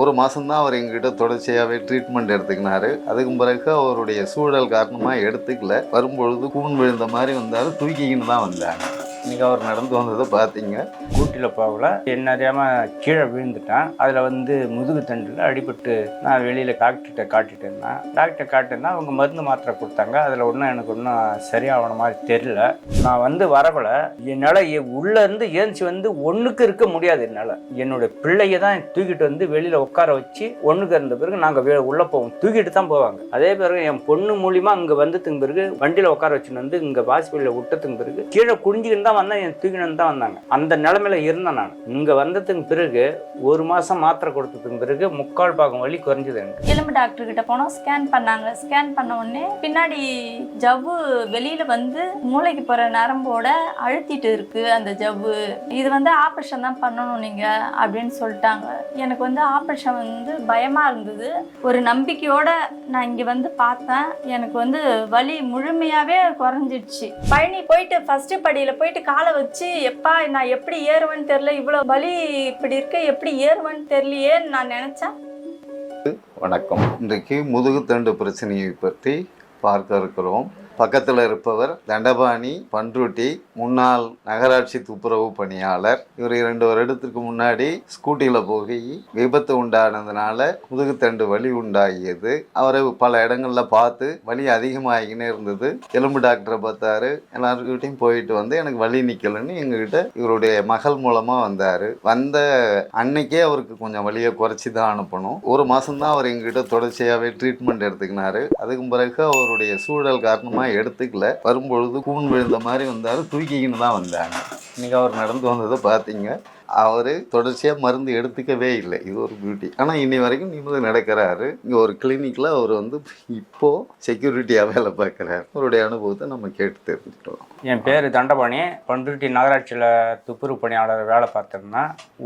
ஒரு மாதம்தான் அவர் எங்ககிட்ட தொடர்ச்சியாகவே ட்ரீட்மெண்ட் எடுத்துக்கினாரு. அதுக்கு பிறகு அவருடைய சூழல் காரணமாக எடுத்துக்கல. வரும்பொழுது கூண் விழுந்த மாதிரி வந்தார். தூக்கிக்கின்னு தான் வந்தாங்க. இன்றைக்கி அவர் நடந்து வந்ததை பார்த்தீங்க. கூட்டில் போகல. என்ன அறியாமல் கீழே விழுந்துட்டேன். அதில் வந்து முதுகு தண்டில் அடிபட்டு நான் வெளியில் டாக்டர்கிட்ட காட்டிட்டு இருந்தேன். டாக்டர் காட்டினா அவங்க மருந்து மாத்திரை கொடுத்தாங்க. அதில் ஒன்றும் எனக்கு ஒன்றும் சரியாகன மாதிரி தெரில நான் வந்து வரக்குள்ள என்னால் உள்ளேருந்து ஏஞ்சி வந்து ஒன்றுக்கு இருக்க முடியாது என்னால். என்னுடைய பிள்ளைய தான் தூக்கிட்டு வந்து வெளியில் உட்கார வச்சு ஒன்றுக்கு இருந்த பிறகு நாங்கள் உள்ளே போவோம். தூக்கிட்டு தான் போவாங்க. அதே பிறகு என் பொண்ணு மூலியமாக அங்கே வந்ததுக்கு பிறகு வண்டியில் உட்கார வச்சுன்னு வந்து இங்கே ஹாஸ்பிட்டலில் விட்டதுக்கு பிறகு கீழே குடிஞ்சிக்கிட்டு தான் வந்தேன். என் தூக்கினு தான் வந்தாங்க. அந்த நிலமையில இருந்தேன் நான். இங்கே வந்ததுக்கு பிறகு ஒரு மாதம் மாத்திரை கொடுத்ததுக்கு பிறகு முக்கால் பாகம் வலி குறைஞ்சது எனக்கு. எலும்பு டாக்டர் கிட்ட போனோம். ஸ்கேன் பண்ணாங்க. ஸ்கேன் பண்ண உடனே பின்னாடி ஜவ்வு வெளியில வந்து மூளைக்கு போற நரம்போட அழுத்திட்டு இருக்கு அந்த ஜவ்வு. இது வந்து ஆப்ரேஷன் தான் பண்ணணும் நீங்க அப்படின்னு சொல்லிட்டாங்க. எனக்கு வந்து ஆப்ரேஷன் வந்து பயமா இருந்தது. ஒரு நம்பிக்கையோட நான் இங்க வந்து பார்த்தேன். எனக்கு வந்து வலி முழுமையாவே குறைஞ்சிடுச்சு. பழனி போயிட்டு ஃபர்ஸ்ட் படியில போயிட்டு காலை வச்சு எப்பா நான் எப்படி ஏறுவேன்னு தெரியல. இவ்வளோ வலி இப்படி இருக்க எப்படி ஏறுவேன்னு தெரியலையேன்னு நான் நினைச்சேன். வணக்கம். இன்றைக்கு முதுகுத்தண்டு பிரச்சனையை பற்றி பார்க்க இருக்கிறோம். பக்கத்தில் இருப்பவர் தண்டபாணி பன்ருட்டி முன்னாள் நகராட்சி துப்புரவு பணியாளர். இவர் இரண்டு வருடத்திற்கு முன்னாடி ஸ்கூட்டியில் போய் விபத்து உண்டானதுனால முதுகுத்தண்டு வலி உண்டாகியது. அவரை பல இடங்களில் பார்த்து வலி அதிகமாகினே இருந்தது. எலும்பு டாக்டரை பார்த்தாரு. எல்லாருக்கிட்டையும் போயிட்டு வந்து எனக்கு வலி நிற்கலன்னு எங்ககிட்ட இவருடைய மகள் மூலமாக வந்தார். வந்த அன்னைக்கே அவருக்கு கொஞ்சம் வலியை குறைச்சி தான் அனுப்பணும். ஒரு மாதம்தான் அவர் எங்ககிட்ட தொடர்ச்சியாகவே ட்ரீட்மெண்ட் எடுத்துக்கினாரு. அதுக்கு பிறகு அவருடைய சூழல் காரணமாக எடுத்துக்கல. வரும்பொழுது கூன் விழுந்த மாதிரி வந்தார். தூக்கிக்கின்னு தான் வந்தாங்க. இன்னைக்கு அவர் நடந்து வந்ததை பார்த்தீங்க. அவர் தொடர்ச்சியாக மருந்து எடுத்துக்கவே இல்லை. இது ஒரு பியூட்டி ஆனால் இன்னி வரைக்கும் நிமிடம் நடக்கிறாரு. இங்கே ஒரு கிளினிக்கில் அவர் வந்து இப்போது செக்யூரிட்டியாக வேலை பார்க்குறாரு. அவருடைய அனுபவத்தை நம்ம கேட்டு தெரிஞ்சுக்கலாம் என் பேர் தண்டபாணி. பண்ருட்டி நகராட்சியில் துப்புரவு பணியாளர் வேலை பார்த்தேன்னா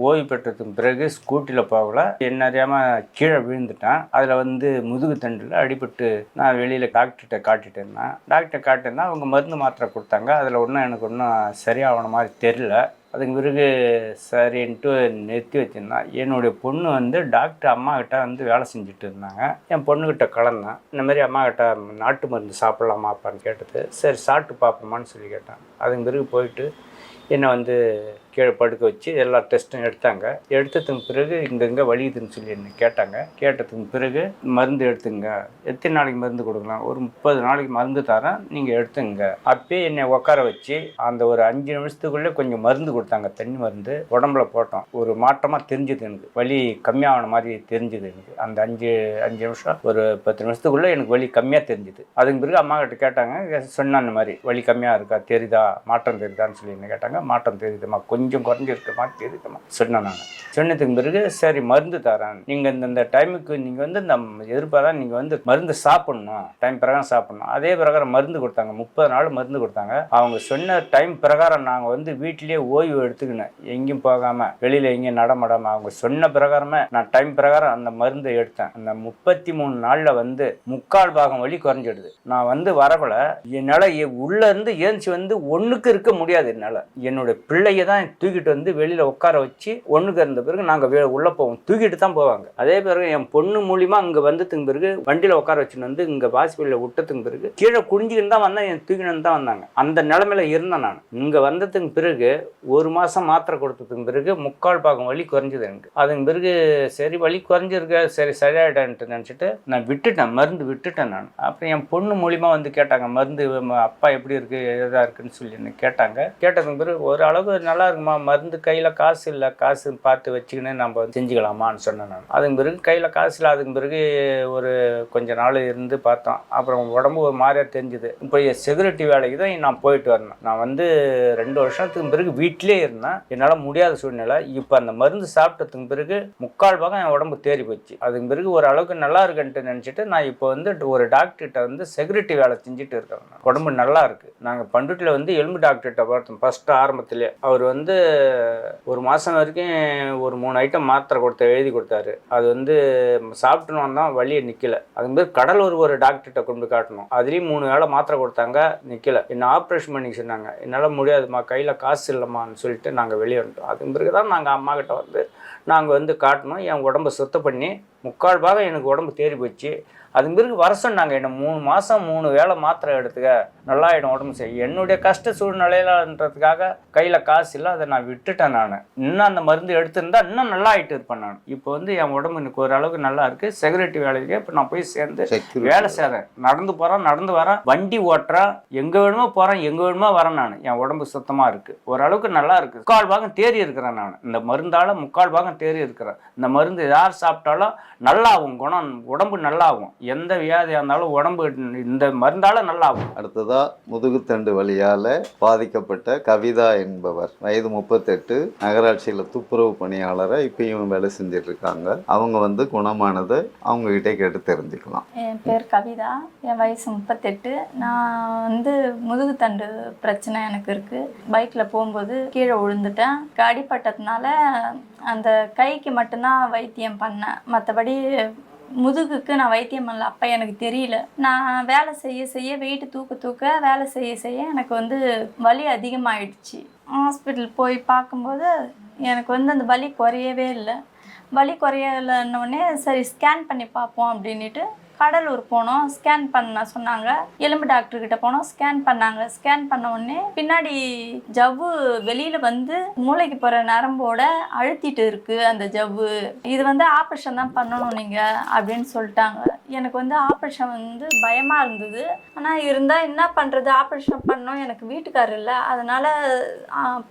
ஓய்வு பெற்றதுக்கு பிறகு ஸ்கூட்டியில் போகல. என்ன அறியாமல் கீழே விழுந்துட்டேன். அதில் வந்து முதுகு தண்டில் அடிபட்டு நான் வெளியில் டாக்டர்கிட்ட காட்டிட்டு இருந்தேன் டாக்டர் காட்டியிருந்தேன் அவங்க மருந்து மாத்திரை கொடுத்தாங்க. அதில் ஒன்றும் எனக்கு ஒன்றும் சரியாகன மாதிரி தெரில அதுக்கு பிறகு சரின்ட்டு நிறுத்தி வச்சுருந்தான். என்னுடைய பொண்ணு வந்து டாக்டர் அம்மாக்கிட்ட வந்து வேலை செஞ்சுட்டு இருந்தாங்க. என் பொண்ணுக்கிட்ட கலந்தேன். இந்த மாதிரி அம்மாக்கிட்ட நாட்டு மருந்து சாப்பிட்லாமா அப்பான்னு கேட்டது. சரி சாப்பிட்டு பார்ப்போமான்னு சொல்லி கேட்டேன். அதுக்கு பிறகு போயிட்டு என்னை வந்து கீழே படுக்க வச்சு எல்லா டெஸ்ட்டும் எடுத்தாங்க. எடுத்ததுக்கு பிறகு இங்கங்கே வலியுதுன்னு சொல்லி என்ன கேட்டாங்க. கேட்டதுக்கு பிறகு மருந்து எடுத்துங்க. எத்தனை நாளைக்கு மருந்து கொடுக்கலாம்? ஒரு முப்பது நாளைக்கு மருந்து தரேன் நீங்கள் எடுத்துங்க. அப்பயே என்னை உட்கார வச்சு அந்த ஒரு அஞ்சு நிமிஷத்துக்குள்ளே கொஞ்சம் மருந்து கொடுத்தாங்க. தண்ணி மருந்து உடம்புல போட்டோம். ஒரு மாற்றமாக தெரிஞ்சுது எனக்கு. வலி கம்மியாகன மாதிரி தெரிஞ்சுது எனக்கு. அந்த அஞ்சு அஞ்சு நிமிஷம் ஒரு பத்து நிமிஷத்துக்குள்ளே எனக்கு வலி கம்மியாக தெரிஞ்சுது. அதுக்கு பிறகு அம்மா கிட்ட கேட்டாங்க சொன்ன அந்த மாதிரி வலி கம்மியாக இருக்கா? தெரியுதா? மாற்றம் தெரியுதான்னு சொல்லி என்ன கேட்டாங்க. மாற்றம் தெரியுதுமா கொஞ்சம் குறைஞ்சிருக்க மாதிரி தெரியுதுமா சொன்னேன் நான். சொன்னதுக்கு பிறகு சரி மருந்து தரேன். நீங்கள் இந்த இந்த டைமுக்கு நீங்கள் வந்து இந்த எதிர்பாரா நீங்கள் வந்து மருந்து சாப்பிடணும். டைம் பிரகாரம் சாப்பிடணும். அதே பிரகாரம் மருந்து கொடுத்தாங்க. முப்பது நாள் மருந்து கொடுத்தாங்க. அவங்க சொன்ன டைம் பிரகாரம் நாங்கள் வந்து வீட்டிலேயே ஓய்வு எடுத்துக்கினேன். எங்கேயும் போகாமல் வெளியில் எங்கேயும் நடமாடாமல் அவங்க சொன்ன பிரகாரமே நான் டைம் பிரகாரம் அந்த மருந்தை எடுத்தேன். அந்த முப்பத்தி மூணு நாளில் வந்து முக்கால் பாகம் வலி குறைஞ்சிடுது. நான் வந்து வரக்குள்ள என்னால் உள்ளேருந்து ஏஞ்சி வந்து ஒன்றுக்கு இருக்க முடியாது என்னால். என்னுடைய பிள்ளையை தான் தூக்கிட்டு வந்து வெளியில் உட்கார வச்சு ஒன்றுக்கு இருந்த பிறகு நாங்கள் உள்ளே போவோம். தூக்கிட்டு தான் போவாங்க. அதே பிறகு என் பொண்ணு மூலிமா இங்கே வந்ததுக்கு பிறகு வண்டியில் உட்கார வச்சுன்னு வந்து இங்கே ஹாஸ்பிட்டலில் விட்டதுக்கு பிறகு கீழே குடிஞ்சிக்கிட்டு தான் வந்தேன். என் தூக்கினு தான் வந்தாங்க. அந்த நிலமையில இருந்தேன் நான். இங்கே வந்ததுக்கு பிறகு ஒரு மாதம் மாத்திரை கொடுத்ததுக்கு பிறகு முக்கால் பாகம் வலி குறைஞ்சது எனக்கு. அதுக்கு பிறகு சரி வலி குறைஞ்சிருக்க. சரி சரியாயிட்டான்ட்டு நினச்சிட்டு நான் விட்டுட்டேன். மருந்து விட்டுட்டேன் நான். அப்புறம் என் பொண்ணு மூலிமா வந்து கேட்டாங்க மருந்து அப்பா எப்படி இருக்குது எதாக இருக்குன்னு சொல்லி என்ன கேட்டாங்க. கேட்டதுக்கு பிறகு ஒரு அளவு நல்லா இருக்குமா மருந்து கையில் காசு இல்லை காசு பார்த்து வச்சுக்கின்னு நம்ம செஞ்சுக்கலாமான்னு சொன்னேன் நான். அதுக்கு பிறகு கையில் காசு இல்லை அதுக்கு பிறகு ஒரு கொஞ்ச நாள் இருந்து பார்த்தோம். அப்புறம் உடம்பு ஒரு மாதிரியாக தெரிஞ்சுது. இப்போ செக்யூரிட்டி வேலைக்கு தான் நான் போயிட்டு வரணும். நான் வந்து ரெண்டு வருஷத்துக்கு பிறகு வீட்டிலே இருந்தேன். என்னால் முடியாத சூழ்நிலை. இப்போ அந்த மருந்து சாப்பிட்டதுக்கு பிறகு முக்கால் பாகம் என் உடம்பு தேறி போச்சு. அதுக்கு பிறகு ஒரு அளவுக்கு நல்லா இருக்குன்ட்டு நினச்சிட்டு நான் இப்போ வந்து ஒரு டாக்டர்கிட்ட வந்து செக்யூரிட்டி வேலை செஞ்சுட்டு இருக்கேன். உடம்பு நல்லா இருக்குது நாங்கள் பண்டுட்டில் வந்து எலும்பு டாக்டர்கிட்ட பார்த்தோம். ஃபஸ்ட்டு ஆரம்பத்திலே. அவர் வந்து வந்து ஒரு மாதம் வரைக்கும் ஒரு மூணு ஐட்டம் மாத்திரை கொடுத்த எழுதி கொடுத்தாரு. அது வந்து சாப்பிட்டுன்னு வந்தோம் வழியை நிற்கல அது மாதிரி கடலூர் ஒரு டாக்டர்கிட்ட கொண்டு காட்டணும். அதுலேயும் மூணு வேளை மாத்திரை கொடுத்தாங்க நிற்கல என்ன ஆப்ரேஷன் பண்ணி சொன்னாங்க. என்னால் முடியாதும்மா கையில் காசு இல்லைம்மான்னு சொல்லிட்டு நாங்கள் வெளியே வந்துட்டோம். அது பிறகு தான் நாங்கள் அம்மா கிட்ட வந்து நாங்கள் வந்து காட்டணும். என் உடம்பை சுத்தம் பண்ணி முக்கால் பாகம் எனக்கு உடம்பு தேறி போச்சு. அதுக்கு பிறகு வர சொன்னாங்க என்ன மூணு மாதம் மூணு வேளை மாத்திரை எடுத்துக்க. நல்லாயிடும் உடம்பு சரி. என்னுடைய கஷ்ட சூழ்நிலையிலன்றதுக்காக கையில் காசு இல்லை அதை நான் விட்டுட்டேன் நான். இன்னும் அந்த மருந்து எடுத்திருந்தா இன்னும் நல்லா ஆகிட்டு இருப்பேன் நான். இப்போ வந்து என் உடம்பு எனக்கு ஓரளவுக்கு நல்லா இருக்குது செக்யூரிட்டி வேலைக்கு இப்போ நான் போய் சேர்ந்து. வேலை செய்கிறேன் நடந்து போகிறேன் நடந்து வரேன். வண்டி ஓட்டுறேன் எங்கே வேணுமோ போகிறேன் எங்கே வேணுமோ வரேன் நான். என் உடம்பு சுத்தமாக இருக்குது ஓரளவுக்கு நல்லா இருக்குது முக்கால் பாகம் தேறி இருக்கிறேன் நான். இந்த மருந்தால் முக்கால் பாகம் தேறி இருக்கிறேன். இந்த மருந்து யார் சாப்பிட்டாலும் நல்லாகும் குணம் உடம்பு நல்லாகும் எந்த வியாதியாக இருந்தாலும் உடம்பு இந்த மருந்தால் நல்லாகும். அடுத்ததா முதுகுத்தண்டு வலியால பாதிக்கப்பட்ட கவிதா என்பவர். வயது முப்பத்தெட்டு நகராட்சியில் துப்புரவு பணியாளரை இப்பயும் வேலை செஞ்சுட்டு இருக்காங்க அவங்க வந்து குணமானதை அவங்க கிட்டே கேட்டு தெரிஞ்சுக்கலாம். என் பேர் கவிதா. என் வயசு முப்பத்தெட்டு. நான் வந்து முதுகுத்தண்டு பிரச்சனை எனக்கு இருக்குது பைக்கில் போகும்போது கீழே விழுந்துட்டேன் அடிப்பட்டதுனால அந்த கைக்கு மட்டும்தான் வைத்தியம் பண்ணேன். மற்றபடி முதுகுக்கு நான் வைத்தியம் பண்ணல. அப்போ எனக்கு தெரியல. நான் வேலை செய்ய செய்ய வெயிட் தூக்க தூக்க வேலை செய்ய செய்ய எனக்கு வந்து வலி அதிகமாகிடுச்சு ஹாஸ்பிட்டல் போய் பார்க்கும்போது எனக்கு வந்து அந்த வலி குறையவே இல்லை. வலி குறையலன்னொடனே சரி ஸ்கேன் பண்ணி பார்ப்போம் அப்படின்ட்டு கடலூர் போனோம் ஸ்கேன் பண்ண சொன்னாங்க. எலும்பு டாக்டர் கிட்ட போனோம் ஸ்கேன் பண்ணாங்க. ஸ்கேன் பண்ண உடனே பின்னாடி ஜவ்வு வெளியில வந்து மூளைக்கு போற நரம்போட அழுத்திட்டு இருக்கு அந்த ஜவ்வு. இது வந்து ஆப்ரேஷன் தான் பண்ணணும் நீங்க அப்படின்னு சொல்லிட்டாங்க. எனக்கு வந்து ஆப்ரேஷன் வந்து பயமா இருந்தது. ஆனா இருந்தா என்ன பண்றது? ஆப்ரேஷன் பண்ணோம். எனக்கு வீட்டுக்காரர் இல்லை. அதனால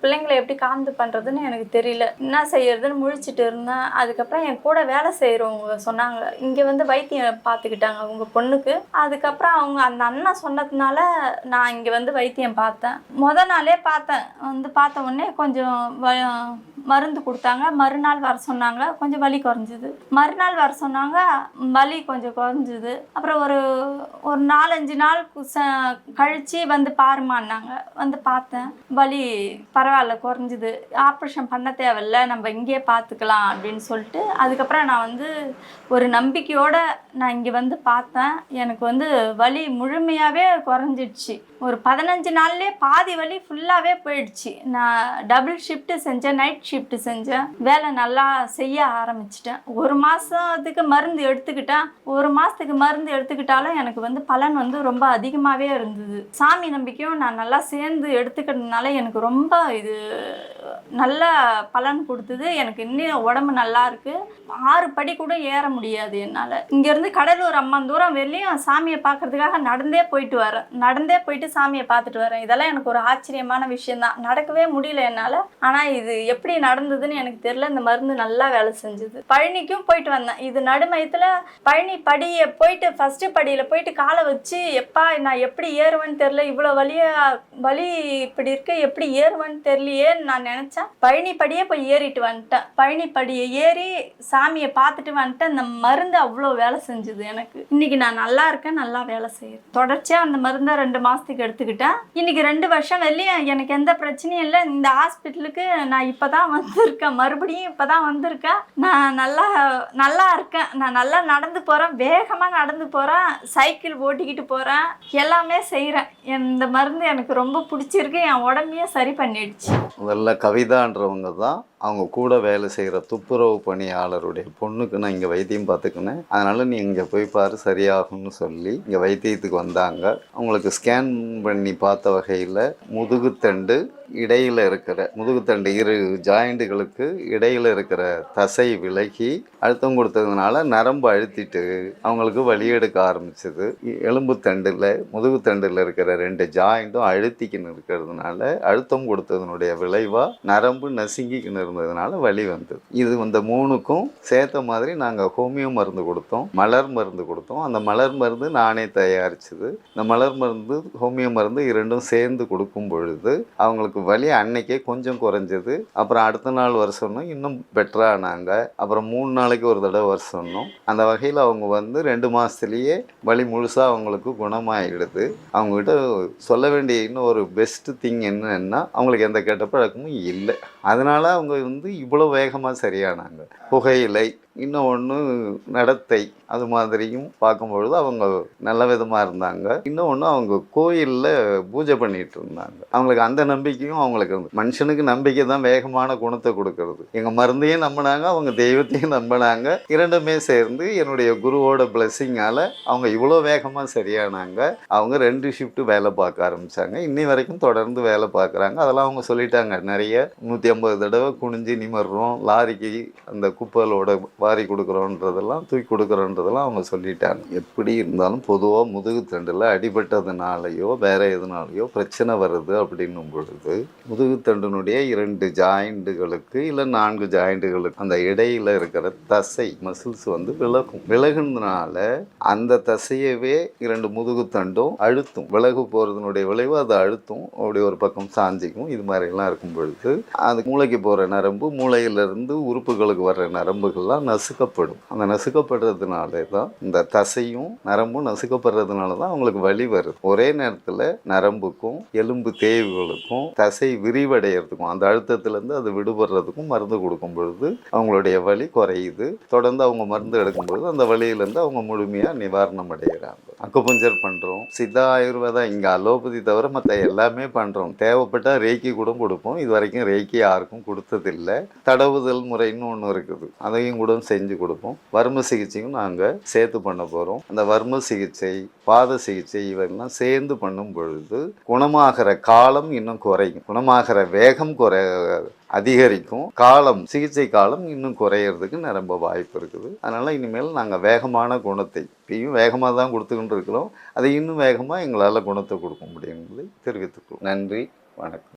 பிள்ளைங்களை எப்படி காந்து பண்றதுன்னு எனக்கு தெரியல. என்ன செய்யறதுன்னு முழிச்சிட்டு இருந்தேன். அதுக்கப்புறம் என் கூட வேலை செய்கிறவங்க சொன்னாங்க. இங்கே வந்து வைத்தியம் பார்த்துக்கிட்டாங்க அவங்க பொண்ணுக்கு. அதுக்கப்புறம் அவங்க அந்த அண்ணா சொன்னதுனால நான் இங்கே வந்து வைத்தியம் பார்த்தேன். முத நாளே பார்த்தேன். வந்து பார்த்த உடனே கொஞ்சம் மருந்து கொடுத்தாங்க. மறுநாள் வர சொன்னாங்க. கொஞ்சம் வலி குறைஞ்சிது. மறுநாள் வர சொன்னாங்க. வலி கொஞ்சம் குறைஞ்சிது. அப்புறம் ஒரு ஒரு நாலஞ்சு நாள் குச- கழிச்சு வந்து பாருமான்னாங்க. வந்து பார்த்தேன். வலி பரவாயில்ல குறைஞ்சிது. ஆப்ரேஷன் பண்ண தேவையில்ல. நம்ம இங்கேயே பார்த்துக்கலாம் அப்படின்னு சொல்லிட்டு அதுக்கப்புறம் நான் வந்து ஒரு நம்பிக்கையோடு நான் இங்கே வந்து பார்த்தேன். எனக்கு வந்து வலி முழுமையாகவே குறைஞ்சிடுச்சு. ஒரு பதினஞ்சு நாள்லேயே பாதி வலி ஃபுல்லாகவே போயிடுச்சு. நான் டபுள் ஷிஃப்ட்டு செஞ்சேன். நைட் ஷிஃப்ட் செஞ்சேன் வேலை நல்லா செய்ய ஆரம்பிச்சிட்டேன். ஒரு மாதத்துக்கு மருந்து எடுத்துக்கிட்டேன். ஒரு மாதத்துக்கு மருந்து எடுத்துக்கிட்டாலும் எனக்கு வந்து பலன் வந்து ரொம்ப அதிகமாகவே இருந்தது. சாமி நம்பிக்கையும் நான் நல்லா சேர்ந்து எடுத்துக்கிறதுனால எனக்கு ரொம்ப இது நல்ல பலன் கொடுத்தது. எனக்கு இன்னும் உடம்பு நல்லா இருக்கு. ஆறு படி கூட ஏற முடியாது என்னால். இங்கேருந்து கடலூர் அம்மா தூரம் வெளியும் சாமியை பார்க்கறதுக்காக நடந்தே போயிட்டு வரேன் நடந்தே போயிட்டு சாமியை பார்த்துட்டு வரேன். இதெல்லாம் எனக்கு ஒரு ஆச்சரியமான விஷயம்தான். நடக்கவே முடியல என்னால். ஆனால் இது எப்படி நடந்ததுன்னு எனக்கு தெரியல. இந்த மருந்து நல்லா வேலை செஞ்சுது. பழனிக்கும் போயிட்டு வந்தேன். இது நடுமயத்தில் பழனி படியை போயிட்டு ஃபஸ்ட்டு படியில் போயிட்டு காலை வச்சு எப்பா நான் எப்படி ஏறுவேன்னு தெரில இவ்வளோ வழியாக வலி இப்படி இருக்கு. எப்படி ஏறுவேன்னு தெரியலையே. நான் நினச்சேன் பழனிப்படியே போய் ஏறிட்டு வந்துட்டேன் பழனிப்படியை ஏறி சாமியை பார்த்துட்டு வந்துட்டேன் இந்த மருந்து அவ்வளோ வேலை செஞ்சுது எனக்கு. இன்னைக்கு நான் நல்லா இருக்கேன் நல்லா வேலை செய்யுது தொடர்ச்சியாக அந்த மருந்தை ரெண்டு மாதத்துக்கு எடுத்துக்கிட்டேன். இன்னைக்கு ரெண்டு வருஷம் வெளியே எனக்கு எந்த பிரச்சனையும் இல்லை. இந்த ஹாஸ்பிட்டலுக்கு நான் இப்போ தான் வந்திருக்கேன். மறுபடியும் இப்போ தான் வந்திருக்கேன். நான் நல்லா நல்லா இருக்கேன். நான் நல்லா நடந்து போகிறேன் வேகமாக நடந்து போகிறேன் சைக்கிள் ஓட்டிக்கிட்டு போகிறேன் எல்லாமே செய்கிறேன் இந்த மருந்து எனக்கு ரொம்ப பிடிச்சிருக்கு. என் உடம்பையே சரி பண்ணிடுச்சு. முதல்ல கவிதான்றவங்க தான் அவங்க கூட வேலை செய்கிற துப்புரவு பணியாளருடைய பொண்ணுக்கு நான் இங்கே வைத்தியம் பார்த்துக்கினேன். அதனால் நீ இங்கே போய் பாரு சரியாகும்னு சொல்லி இங்கே வைத்தியத்துக்கு வந்தாங்க. அவங்களுக்கு ஸ்கேன் பண்ணி பார்த்த வகையில் முதுகுத்தண்டு இடையில் இருக்கிற முதுகுத்தண்டு இரு ஜாயிண்டுகளுக்கு இடையில் இருக்கிற தசை விலகி அழுத்தம் கொடுத்ததுனால நரம்பு அழுத்திட்டு அவங்களுக்கு வழி எடுக்க ஆரம்பிச்சது. எலும்பு தண்டில் முதுகுத்தண்டில் இருக்கிற ரெண்டு ஜாயிண்ட்டும் அழுத்திக்கின்னு இருக்கிறதுனால அழுத்தம் கொடுத்ததுனுடைய விளைவாக நரம்பு நசுங்கிக்கின்னு இருந்ததுனால வலி வந்தது இது இந்த மூணுக்கும் சேர்த்த மாதிரி நாங்கள் ஹோமியோ மருந்து கொடுத்தோம். மலர் மருந்து கொடுத்தோம். அந்த மலர் மருந்து நானே தயாரிச்சது. இந்த மலர் மருந்து ஹோமியோ மருந்து இரண்டும் சேர்ந்து கொடுக்கும் பொழுது அவங்களுக்கு வலி அன்னைக்கே கொஞ்சம் குறைஞ்சது. அப்புறம் அடுத்த நாள் வர சொன்னோம். இன்னும் பெட்டரானாங்க அப்புறம் மூணு நாளைக்கு ஒரு தடவை வர சொன்னோம். அந்த வகையில் அவங்க வந்து ரெண்டு மாதத்துலேயே வலி முழுசாக அவங்களுக்கு குணமாயிடுது. அவங்ககிட்ட சொல்ல வேண்டிய இன்னும் ஒரு பெஸ்ட்டு திங் என்னன்னா அவங்களுக்கு எந்த கெட்ட பழக்கமும் இல்லை. அதனால் அவங்க வந்து இவ்வளோ வேகமாக சரியானாங்க. புகையிலை இன்னும் ஒன்று நடத்தை. அது மாதிரியும் பார்க்கும்பொழுது அவங்க நல்ல விதமாக இருந்தாங்க. இன்னும் ஒன்று அவங்க கோயிலில் பூஜை பண்ணிட்டு இருந்தாங்க. அவங்களுக்கு அந்த நம்பிக்கையும் அவங்களுக்கு மனுஷனுக்கு நம்பிக்கை தான் வேகமான குணத்தை கொடுக்கறது. எங்கள் மருந்தையும் நம்பினாங்க அவங்க தெய்வத்தையும் நம்பினாங்க. இரண்டுமே சேர்ந்து என்னுடைய குருவோட பிளஸ்ஸிங்கால் அவங்க இவ்வளோ வேகமாக சரியானாங்க. அவங்க ரெண்டு ஷிஃப்ட்டு வேலை பார்க்க ஆரம்பிச்சாங்க. இன்னி வரைக்கும் தொடர்ந்து வேலை பார்க்குறாங்க. அதெல்லாம் அவங்க சொல்லிட்டாங்க. நிறைய நூற்றி ஐம்பது தடவை குனிஞ்சு நிமிர்றோம். லாரிக்கு அந்த குப்பலோட வாரி கொடுக்குறோன்றதெல்லாம் தூக்கி கொடுக்குறோன்றதெல்லாம் அவங்க சொல்லிட்டாங்க. எப்படி இருந்தாலும் பொதுவாக முதுகு தண்டில் அடிபட்டதுனாலையோ வேற எதுனாலையோ பிரச்சனை வருது அப்படின்னும் பொழுது முதுகு தண்டினுடைய இரண்டு ஜாயிண்டுகளுக்கு இல்லை நான்கு ஜாயிண்டுகளுக்கு அந்த இடையில இருக்கிற தசை மசில்ஸ் வந்து விலகும். விலகுனதுனால அந்த தசையவே இரண்டு முதுகு தண்டும் அழுத்தும். விலகு போகிறதுனுடைய விளைவு அது அழுத்தும். அப்படி ஒரு பக்கம் சாஞ்சிக்கும். இது மாதிரிலாம் இருக்கும் பொழுது அது மூளைக்கு போகிற நரம்பு மூளையிலிருந்து உறுப்புகளுக்கு வர்ற நரம்புகள்லாம் நசுக்கப்படும். அந்த நசுக்கப்படுறதுனால தான் இந்த தசையும் நரம்பும் நசுக்கப்படுறதுனால தான் அவங்களுக்கு வலி வருது. ஒரே நேரத்தில் நரம்புக்கும் எலும்பு தேய்வுகளுக்கும் தசை விரிவடைகிறதுக்கும் அந்த அழுத்தத்திலேருந்து அது விடுபடுறதுக்கும் மருந்து கொடுக்கும் பொழுது அவங்களுடைய வலி குறையுது. தொடர்ந்து அவங்க மருந்து எடுக்கும் பொழுது அந்த வலியிலேருந்து அவங்க முழுமையாக நிவாரணம் அடைகிறாங்க. அக்குபஞ்சர் பண்ணுறோம் சித்தா ஆயுர்வேதா இங்கே அலோபதி தவிர மற்ற எல்லாமே பண்ணுறோம் தேவைப்பட்டால் ரேக்கி கூட கொடுப்போம். இது வரைக்கும் ரேக்கி யாருக்கும் கொடுத்ததில்லை. தடவுதல் முறைன்னு ஒன்று இருக்குது. அதையும் கூட செஞ்சு கொடுப்போம். வர்ம சிகிச்சையும் நாங்கள் சேர்த்து பண்ண போகிறோம் அந்த வர்ம சிகிச்சை பாத சிகிச்சை இவெல்லாம் சேர்ந்து பண்ணும் பொழுது குணமாகிற காலம் இன்னும் குறையும். குணமாகிற வேகம் குறை அதிகரிக்கும். காலம் சிகிச்சை காலம் இன்னும் குறையிறதுக்கு நிரம்ப வாய்ப்பு இருக்குது. அதனால் இனிமேல் நாங்கள் வேகமான குணத்தை இப்பயும் வேகமாக தான் கொடுத்துக்கிட்டு இருக்கிறோம். அதை இன்னும் வேகமாக எங்களால் குணத்தை கொடுக்க முடியும் என்பதை தெரிவித்துக்கிறோம் நன்றி வணக்கம்.